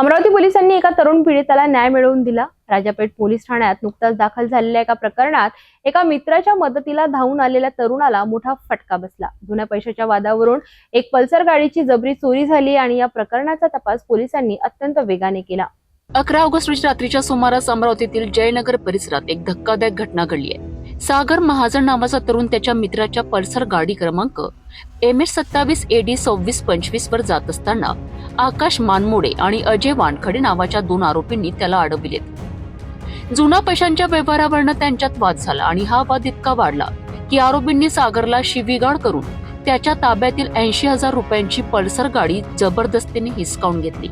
अमरावती पोलिसांनी एका तरुण पीडिताला न्याय मिळवून दिला. राजापेठ पोलीस ठाण्यात नुकताच दाखल झालेल्या एका प्रकरणात एका मित्राच्या मदतीला धावून आलेल्या तरुणाला मोठा फटका बसला. जुन्या पैशाच्या वादावरून एक पल्सर गाडीची जबरी चोरी झाली आणि या प्रकरणाचा तपास पोलिसांनी अत्यंत वेगाने केला. अकरा ऑगस्ट रोजी रात्रीच्या सुमारास अमरावतीतील जयनगर परिसरात एक धक्कादायक घटना घडली आहे. सागर महाजन नावाचा तरुण त्याच्या मित्राच्या पल्सर गाडी क्रमांक एम एस सत्तावीस एडी सव्वीस पंचवीस वर जात असताना आकाश मानमोडे आणि अजय वानखडे नावाच्या दोन आरोपींनी त्याला अडविलेत. जुना पैशांच्या व्यवहारावरनं त्यांच्यात वाद झाला आणि हा वाद इतका वाढला की आरोपींनी सागरला शिवीगाळ करून त्याच्या ताब्यातील ऐंशी हजार रुपयांची पल्सर गाडी जबरदस्तीने हिसकावून घेतली.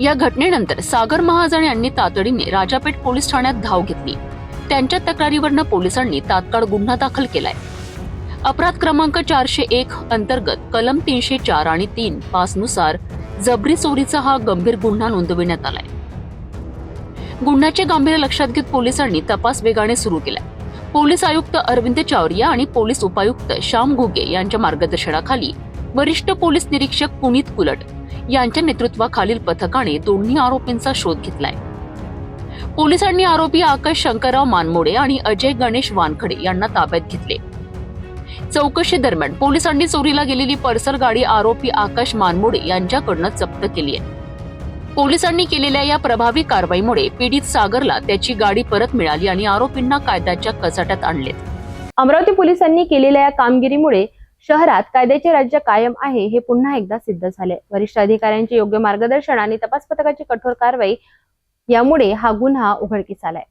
या घटनेनंतर सागर महाजन यांनी तातडीने राजापेठ पोलीस ठाण्यात धाव घेतली. त्यांच्या तक्रारीवरनं पोलिसांनी तात्काळ गुन्हा दाखल केलाय. अपराध क्रमांक चारशे एक अंतर्गत कलम तीनशे चार आणि तीन पाच नुसार जबरी चोरीचा हा गंभीर गुन्हा नोंदविण्यात आलाय. गुन्ह्याचे गांभीर्य लक्षात घेत पोलिसांनी तपास वेगाने सुरू केला पोलीस आयुक्त अरविंद चावरिया आणि पोलीस उपायुक्त श्याम घुगे यांच्या मार्गदर्शनाखाली वरिष्ठ पोलीस निरीक्षक पुनीत कुलट यांच्या नेतृत्वाखालील पथकाने दोन्ही आरोपींचा शोध घेतलाय. पोलिसांनी आरोपी आकाश शंकरराव मानमोडे आणि अजय गणेश वानखडे यांना ताब्यात घेतले. चौकशी दरम्यान पोलिसांनी चोरीला गेलेली पर्सर गाडी आरोपी आकाश मानमोडे यांच्याकडनं जप्त केली आहे. पोलिसांनी केलेल्या या प्रभावी कारवाईमुळे पीडित सागरला त्याची गाडी परत मिळाली आणि आरोपींना कायद्याच्या कचाट्यात आणले अमरावती पोलिसांनी केलेल्या या कामगिरीमुळे शहरात कायद्याचे राज्य कायम आहे हे पुन्हा एकदा सिद्ध झाले वरिष्ठ अधिकाऱ्यांचे योग्य मार्गदर्शन आणि तपास पथकाची कठोर कारवाई यामुळे हा गुन्हा उघडकीस आलाय.